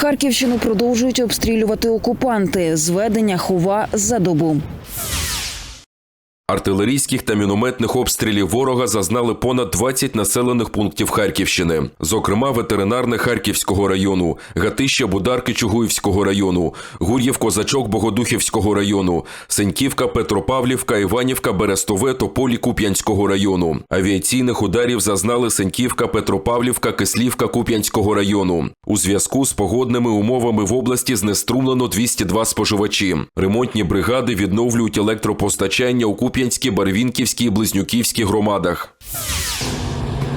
Харківщину продовжують обстрілювати окупанти. Зведення хова за добу. Артилерійських та мінометних обстрілів ворога зазнали понад 20 населених пунктів Харківщини, зокрема ветеринарне Харківського району, Гатища Бударки Чугуївського району, Гур'їв Козачок Богодухівського району, Сеньківка, Петропавлівка, Іванівка, Берестове, Тополі Куп'янського району. Авіаційних ударів зазнали Сеньківка, Петропавлівка, Кислівка Куп'янського району. У зв'язку з погодними умовами в області знеструмлено 202 споживачі. Ремонтні бригади відновлюють електропостачання у Куп'янській, Барвінківській Близнюківській громадах.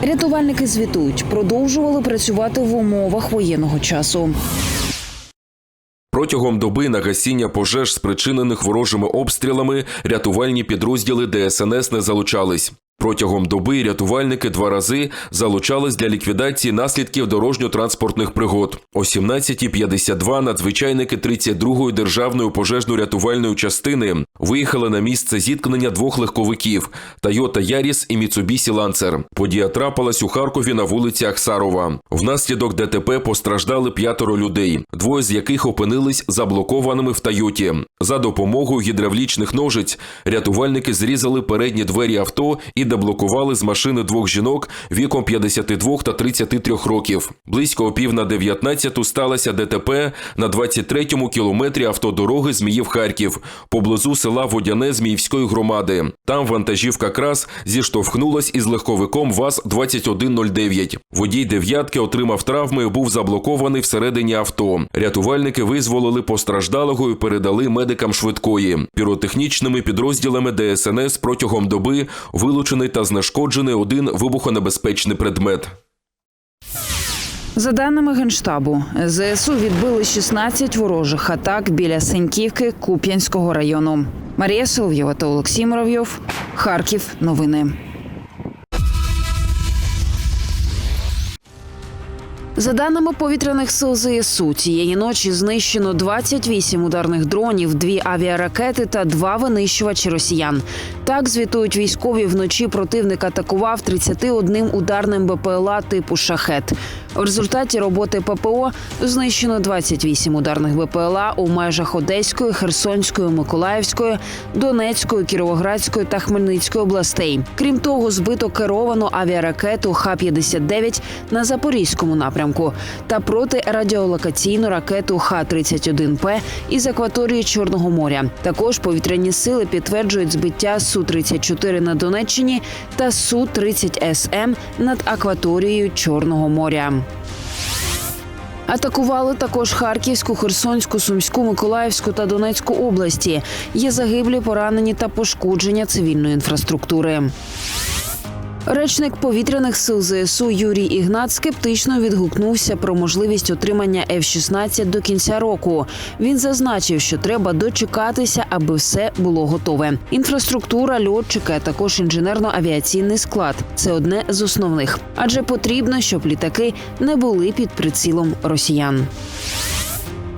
Рятувальники звітують, продовжували працювати в умовах воєнного часу. Протягом доби на гасіння пожеж, спричинених ворожими обстрілами, рятувальні підрозділи ДСНС не залучались. Протягом доби рятувальники два рази залучались для ліквідації наслідків дорожньо-транспортних пригод. О 17.52 надзвичайники 32-ї державної пожежно-рятувальної частини виїхали на місце зіткнення двох легковиків – Toyota Yaris і Mitsubishi Lancer. Подія трапилась у Харкові на вулиці Ахсарова. Внаслідок ДТП постраждали п'ятеро людей, двоє з яких опинились заблокованими в Тойоті. За допомогою гідравлічних ножиць рятувальники зрізали передні двері авто і деблокували з машини двох жінок віком 52 та 33 років. Близько о пів на 19 сталося ДТП на 23-му кілометрі автодороги Зміїв-Харків, поблизу села Водяне Зміївської громади. Там вантажівка крас зіштовхнулась із легковиком ВАЗ-2109. Водій дев'ятки отримав травми і був заблокований всередині авто. Рятувальники визволили постраждалого і передали медикам швидкої. Піротехнічними підрозділами ДСНС протягом доби вилучений та знешкоджений один вибухонебезпечний предмет. За даними Генштабу, ЗСУ відбили 16 ворожих атак біля Сеньківки Куп'янського району. Марія Соловйова та Олексій Муравйов. Харків. Новини. За даними повітряних сил ЗСУ, цієї ночі знищено 28 ударних дронів, дві авіаракети та два винищувачі росіян. Так звітують військові вночі. Противник атакував 31 ударним БПЛА типу шахет. В результаті роботи ППО знищено 28 ударних БПЛА у межах Одеської, Херсонської, Миколаївської, Донецької, Кіровоградської та Хмельницької областей. Крім того, збито керовану авіаракету Х-59 на запорізькому напрямку та протирадіолокаційну ракету Х-31П із акваторії Чорного моря. Також повітряні сили підтверджують збиття Су-34 на Донеччині та Су-30 СМ над акваторією Чорного моря. Атакували також Харківську, Херсонську, Сумську, Миколаївську та Донецьку області. Є загиблі, поранені та пошкодження цивільної інфраструктури. Речник повітряних сил ЗСУ Юрій Ігнат скептично відгукнувся про можливість отримання F-16 до кінця року. Він зазначив, що треба дочекатися, аби все було готове. Інфраструктура, льотчики, а також інженерно-авіаційний склад це одне з основних, адже потрібно, щоб літаки не були під прицілом росіян.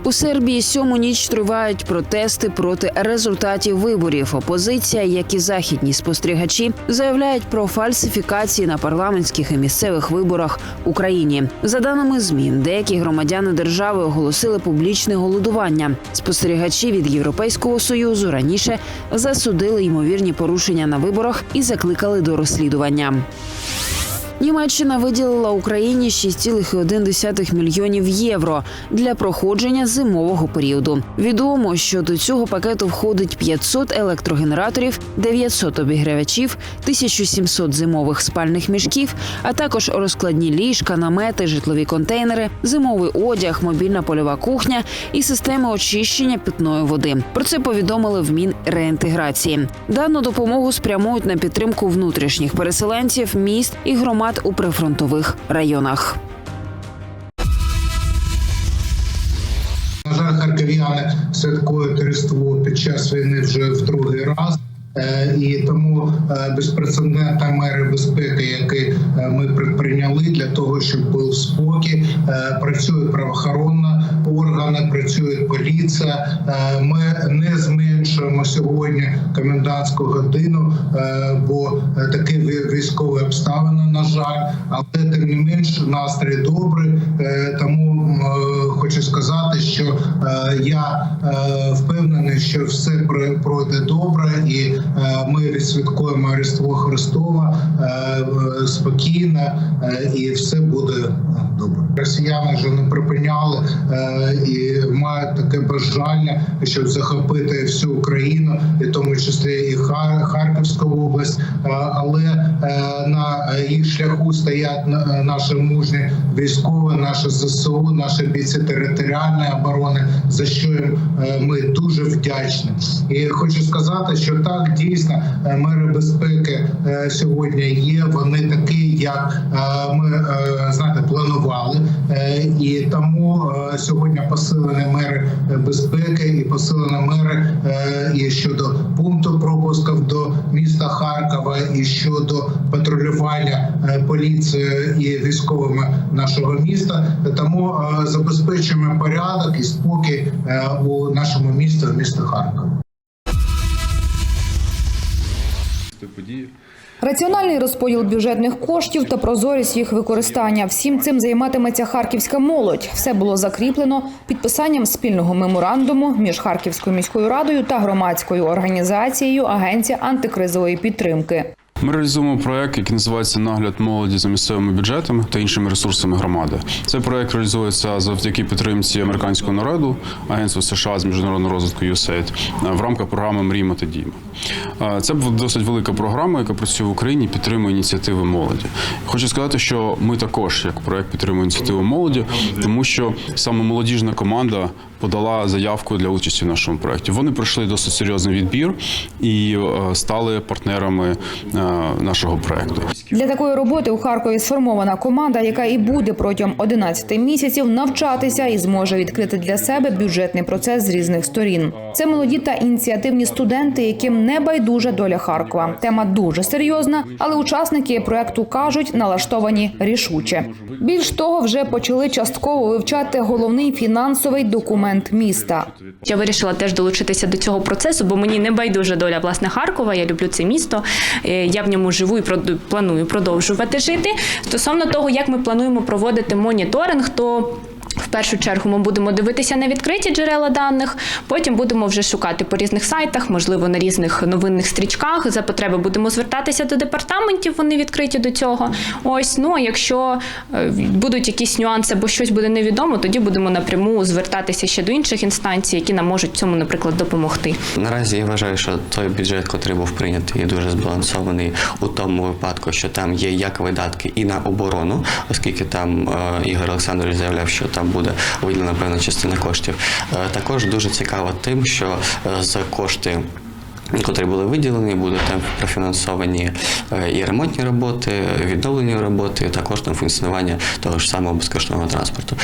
У Сербії сьому ніч тривають протести проти результатів виборів. Опозиція, як і західні спостерігачі, заявляють про фальсифікації на парламентських і місцевих виборах в Україні. За даними ЗМІ, деякі громадяни держави оголосили публічне голодування. Спостерігачі від Європейського союзу раніше засудили ймовірні порушення на виборах і закликали до розслідування. Німеччина виділила Україні 6,1 мільйонів євро для проходження зимового періоду. Відомо, що до цього пакету входить 500 електрогенераторів, 900 обігрівачів, 1700 зимових спальних мішків, а також розкладні ліжка, намети, житлові контейнери, зимовий одяг, мобільна польова кухня і системи очищення питної води. Про це повідомили в Мінреінтеграції. Дану допомогу спрямують на підтримку внутрішніх переселенців, міст і громад у прифронтових районах. На жаль, харків'яни святкують Різдво під час війни вже в другий раз. Е, І тому е, безпрецедентна мери безпеки, які е, ми предприйняли для того, щоб був спокій, працює правоохоронна органи, працює поліція. Ми не зменшуємо сьогодні комендантську годину, бо такі ві- військові обставини, на жаль, але тим не менш настрій добрий. Тому хочу сказати. е, я е, що все про- пройде добре, і е, ми відсвяткуємо Різдво Христова е, е, спокійно, і все буде добре. Росіяни вже не припиняли і мають таке бажання, щоб захопити всю Україну, і тому числі і Хар- Харківську область. Але на їх шляху стоять на- наші мужні військові, наші ЗСУ, наші бійці територіальної оборони, за що ми дуже вдячні. І хочу сказати, що так дійсно е, мери безпеки е, сьогодні є. Вони такі, як е, ми знаєте, планували, і тому сьогодні посилені мери безпеки і посилені мери і щодо пункту пропусків до міста Харкова, і щодо патрулювання поліцією і військовими нашого міста. Тому забезпечуємо порядок і спокій у нашому місті, в місті Харкова. події. Раціональний розподіл бюджетних коштів та прозорість їх використання. Всім цим займатиметься харківська молодь. Все було закріплено підписанням спільного меморандуму між Харківською міською радою та громадською організацією Агенція антикризової підтримки. Ми реалізуємо проект, який називається Нагляд молоді за місцевими бюджетами та іншими ресурсами громади. Цей проект реалізується завдяки підтримці американського народу, Агентства США з міжнародного розвитку USAID в рамках програми Мріємо та діємо. Е, Це досить велика програма, яка працює в Україні, підтримує ініціативи молоді. Хочу сказати, що ми також, як проект, підтримуємо ініціативу молоді, тому що саме молодіжна команда подала заявку для участі в нашому проєкті. Вони пройшли досить серйозний відбір і е, стали партнерами е, нашого проєкту. Для такої роботи у Харкові сформована команда, яка і буде протягом 11 місяців навчатися і зможе відкрити для себе бюджетний процес з різних сторін. Це молоді та ініціативні студенти, яким не байдужа доля Харкова. Тема дуже серйозна, але учасники проекту кажуть, налаштовані рішуче. Більш того, вже почали частково вивчати головний фінансовий документ міста. Я вирішила теж долучитися до цього процесу, бо мені не байдужа доля власне Харкова. Я люблю це місто. е, Я в ньому живу і планую продовжувати жити. Стосовно того, як ми плануємо проводити моніторинг, то в першу чергу ми будемо дивитися на відкриті джерела даних, потім будемо вже шукати по різних сайтах, можливо, на різних новинних стрічках. За потреби будемо звертатися до департаментів, вони відкриті до цього. Ось, ну якщо е, будуть якісь нюанси або щось буде невідомо, тоді будемо напряму звертатися ще до інших інстанцій, які нам можуть цьому, наприклад, допомогти. Наразі я вважаю, що той бюджет, який був прийнятий, є дуже збалансований у тому випадку, що там є як видатки і на оборону, оскільки там е, Ігор Олександрович заявляв, що там буде виділена певна частина коштів. Е, також дуже цікаво тим, що е, за кошти. Котрі були виділені, будуть там профінансовані е, і ремонтні роботи, відновлені роботи, також там функціонування того ж самого безкоштовного транспорту.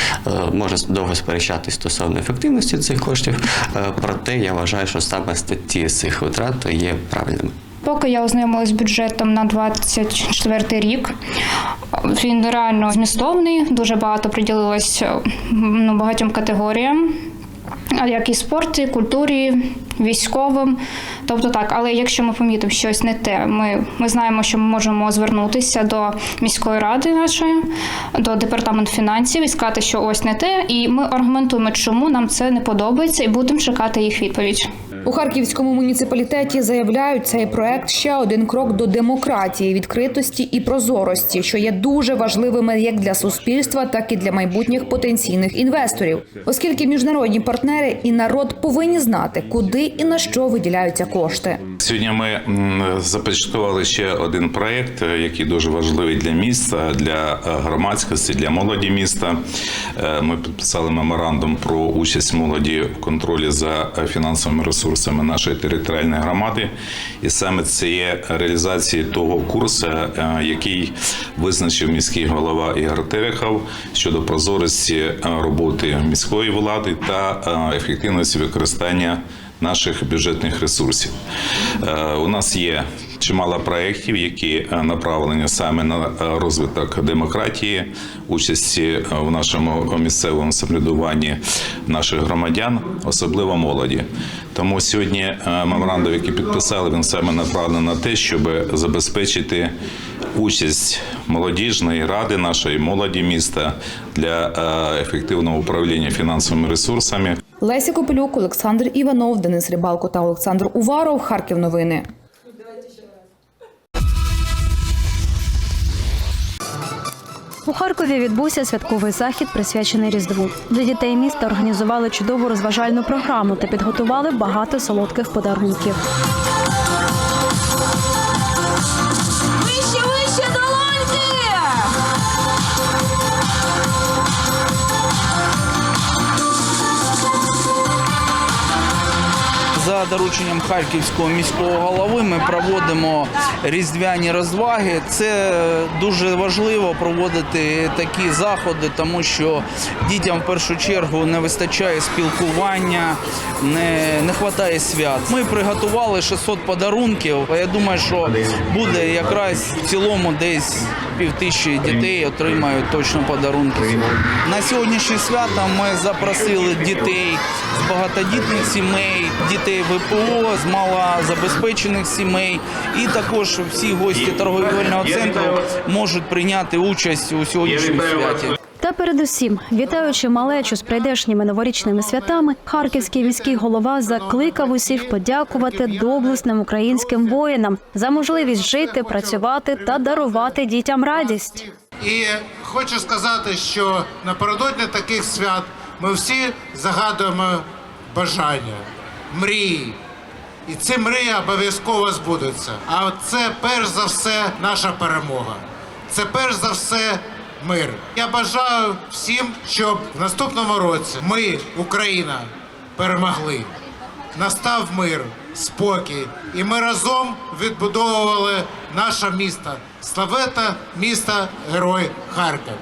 Можна довго сперечатись стосовно ефективності цих коштів, проте я вважаю, що саме статті цих витрат є правильними. Поки я ознайомилась з бюджетом на 24 рік, він реально змістовний, дуже багато приділилось ну, багатьом категоріям, як і спорті, культурі, військовим. Тобто так, але якщо ми помітимо щось не те, ми, ми знаємо, що ми можемо звернутися до міської ради нашої, до департаменту фінансів і сказати, що ось не те, і ми аргументуємо, чому нам це не подобається, і будемо чекати їх відповідь. У харківському муніципалітеті заявляють, цей проект ще один крок до демократії, відкритості і прозорості, що є дуже важливими як для суспільства, так і для майбутніх потенційних інвесторів, оскільки міжнародні партнери і народ повинні знати, куди і на що виділяються кошти. Сьогодні ми започаткували ще один проєкт, е, який дуже важливий для міста, для е, громадськості, для молоді міста. Е, Ми підписали меморандум про участь молоді в контролі за фінансовими ресурсами нашої територіальної громади. І саме це є реалізація того курсу, е, який визначив міський голова Ігор Терехов щодо прозорості е, роботи міської влади та е, ефективності використання наших бюджетних ресурсів. У нас є чимало проєктів, які е, направлені саме на е, розвиток демократії, участі е, в нашому місцевому самоврядуванні наших громадян, особливо молоді. Тому сьогодні меморандум, який підписали, він саме направлений на те, щоб забезпечити участь молодіжної ради нашої молоді міста для ефективного управління фінансовими ресурсами. Леся Копелюк, Олександр Іванов, Денис Рибалко та Олександр Уваров. Харків новини. У Харкові відбувся святковий захід, присвячений Різдву. Для дітей міста організували чудову розважальну програму та підготували багато солодких подарунків. За дорученням харківського міського голови ми проводимо різдвяні розваги. Це дуже важливо проводити такі заходи, тому що дітям в першу чергу не вистачає спілкування, не, не вистачає свят. Ми приготували 600 подарунків. Я думаю, що буде якраз в цілому десь півтисячі дітей отримають точно подарунки. На сьогоднішнє свято ми запросили дітей з багатодітних сімей, дітей ВПО, з малозабезпечених сімей, і також всі гості торговельного центру можуть прийняти участь у сьогоднішньому святі. Та передусім, вітаючи малечу з прийдешніми новорічними святами, харківський міський голова закликав усіх подякувати доблесним українським воїнам за можливість жити, працювати та дарувати дітям радість. І хочу сказати, що напередодні таких свят ми всі загадуємо бажання, мрії. І ці мрії обов'язково збудуться. А це перш за все наша перемога. Це перш за все мир. Я бажаю всім, щоб в наступному році ми, Україна, перемогли. Настав мир, спокій, і ми разом відбудовували наше місто. Славете місто Герой Харків.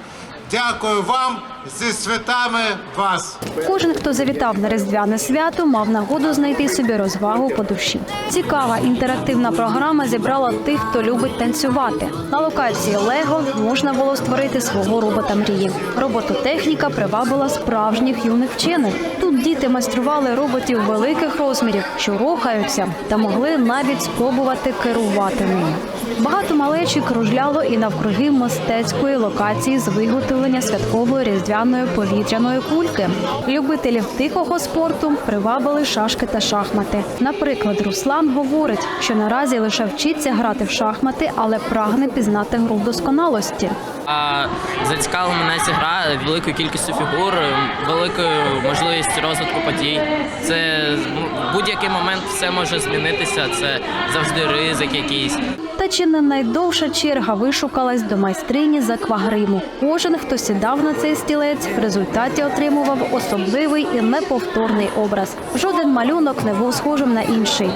Дякую вам зі святами вас. Кожен, хто завітав на різдвяне свято, мав нагоду знайти собі розвагу по душі. Цікава інтерактивна програма зібрала тих, хто любить танцювати. На локації Лего можна було створити свого робота мрії. Робототехніка привабила справжніх юних вчених. Діти майстрували роботів великих розмірів, що рухаються, та могли навіть спробувати керувати ними. Багато малечі кружляло і навкруги мистецької локації з виготовлення святкової різдвяної повітряної кульки. Любителів тихого спорту привабили шашки та шахмати. Наприклад, Руслан говорить, що наразі лише вчиться грати в шахмати, але прагне пізнати гру в досконалості. А зацікавила мене ця гра великою кількістю фігур, великою можливістю розвитку подій. Це в будь-який момент все може змінитися. Це завжди ризик якийсь. Та чи не найдовша черга вишукалась до майстрині з аквагриму? Кожен, хто сідав на цей стілець, в результаті отримував особливий і неповторний образ. Жоден малюнок не був схожим на інший.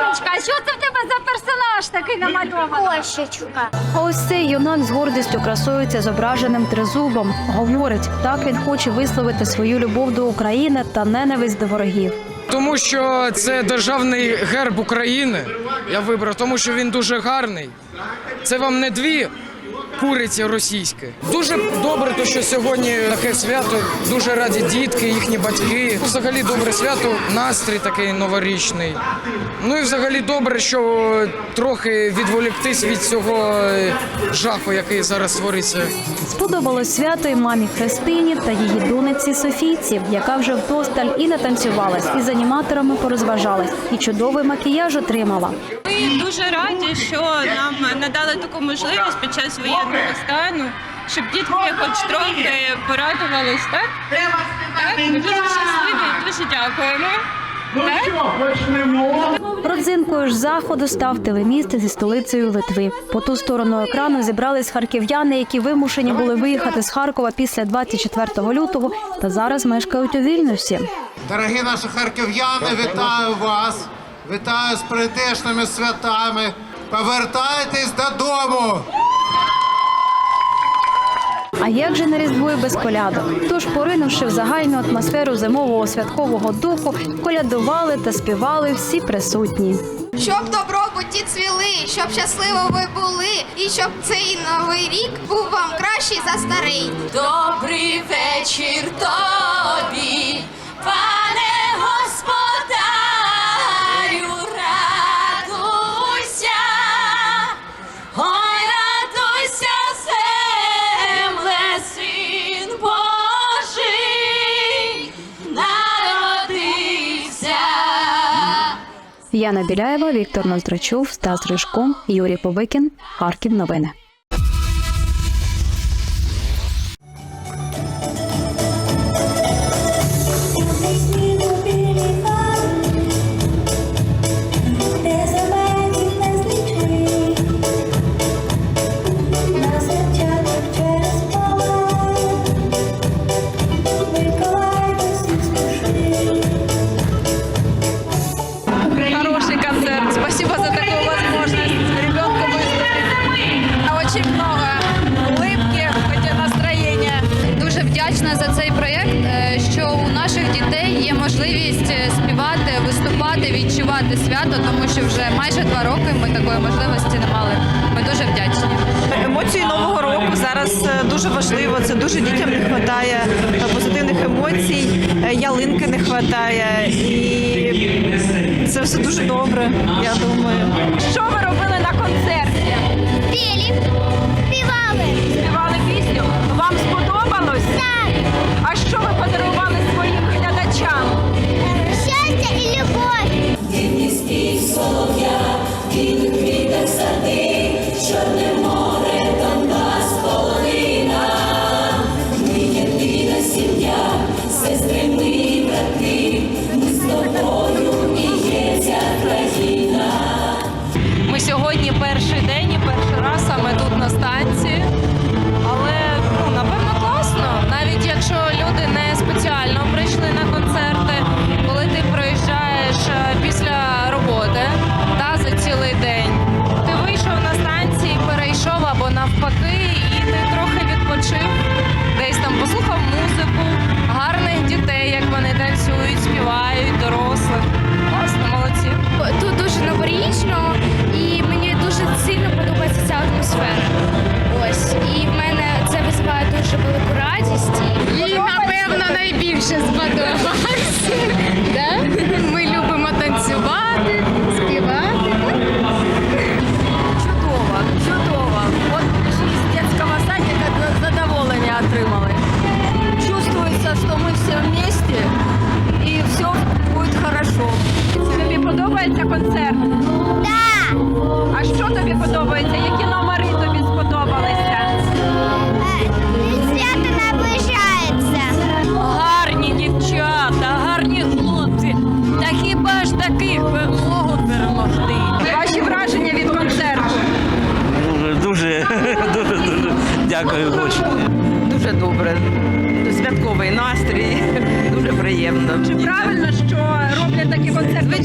Привіт, а Що це в тебе за персонаж такий намальований? Кошечка. А ось цей юнак з гордістю красується зображеним тризубом. Говорить, так він хоче висловити свою любов до України та ненависть до ворогів. Тому що це державний герб України. Я вибрав, тому що він дуже гарний. Це вам не дві куриці російські. Дуже добре, то що сьогодні таке свято. Дуже раді дітки, їхні батьки. Взагалі добре свято, настрій такий новорічний. Ну і взагалі добре, що трохи відволіктись від цього е, жаху, який зараз твориться. Сподобалось свято й мамі Христині та її донеці Софійці, яка вже вдосталь і натанцювалась, і з аніматорами порозважалась, і чудовий макіяж отримала. Ми дуже раді, що нам надали таку можливість під час воєнного стану, щоб дітки хоч трохи порадувались, так? Так, ми дуже щасливі, дуже дякуємо. Родзинкою ж заходу став телеміст зі столицею Литви. По ту сторону екрану зібрались харків'яни, які вимушені були виїхати з Харкова після 24 лютого та зараз мешкають у Вільнюсі. Дорогі наші харків'яни, вітаю вас! Вітаю з прийдешними святами! Повертайтесь додому! А як же на різдво і без колядок? Тож, поринувши в загальну атмосферу зимового святкового духу, колядували та співали всі присутні. Щоб добробуті цвіли, щоб щасливо ви були, і щоб цей новий рік був вам кращий за старий. Добрий вечір тобі, пане Яна Біляєва, Віктор Ноздрачов, Стас Рижко, Юрій Повикін. Харків. Новини. Можливість е, співати, виступати, відчувати свято, тому що вже майже два роки ми такої можливості не мали. Ми дуже вдячні. Емоції нового року зараз е, дуже важливо. Це дуже дітям не вистачає позитивних емоцій, е, ялинки не вистачає, і це все дуже добре. Я думаю. Що ви робили на концерті? Пілі, співали. Співали пісню. Вам сподобалось? Так. А що ви подарували своїм глядачам? І любов. Ми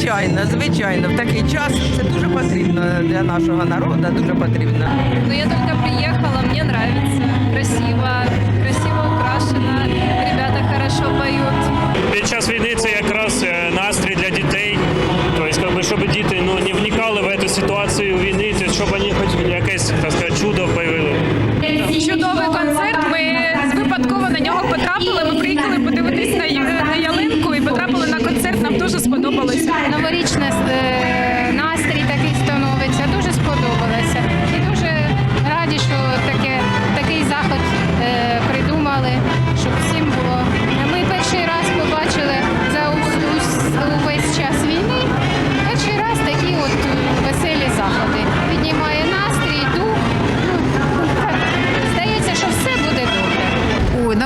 Звичайно, звичайно. В такий час це дуже потрібно для нашого народу, дуже потрібно. Ну, я только приехала, мне нравится. Красиво, красиво украшено. Ребята хорошо поют. Під час війни це якраз е, настрій для дітей. Тобто, щоб діти ну, не вникали в цю ситуацію війни, щоб вони хоч якесь так сказати, чудо появили. Чудовий концерт. Ми випадково на нього потрапили. Ми приїхали подивитись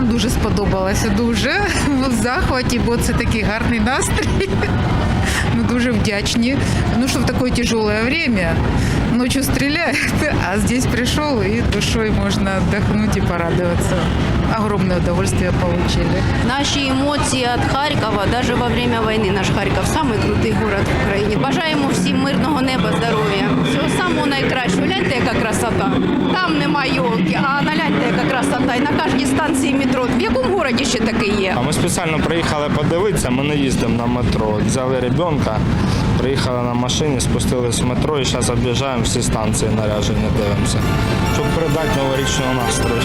нам дуже сподобалося. Дуже в захваті, бо це такий гарний настрій. Ми дуже вдячні. Ну, що в таке тяжелое время ночью стреляют, а здесь пришел и душой можно отдохнуть и порадоваться. Огромное удовольствие получили. Наші емоції від Харкова, навіть во время війни, наш Харків самий крутий город в Україні. Бажаємо всім мирного неба, здоров'я. Всього самого найкращого. Гляньте, яка красота. Там нема йолки, а нагляньте, яка красота. І на кожній станції метро. В якому городі ще таке є? А ми спеціально приїхали подивитися, ми не їздимо на метро. Взяли ребенка, приїхали на машині, спустились в метро і зараз об'їжджаємо всі станції наряжені, дивимося, щоб придати новорічного настрою.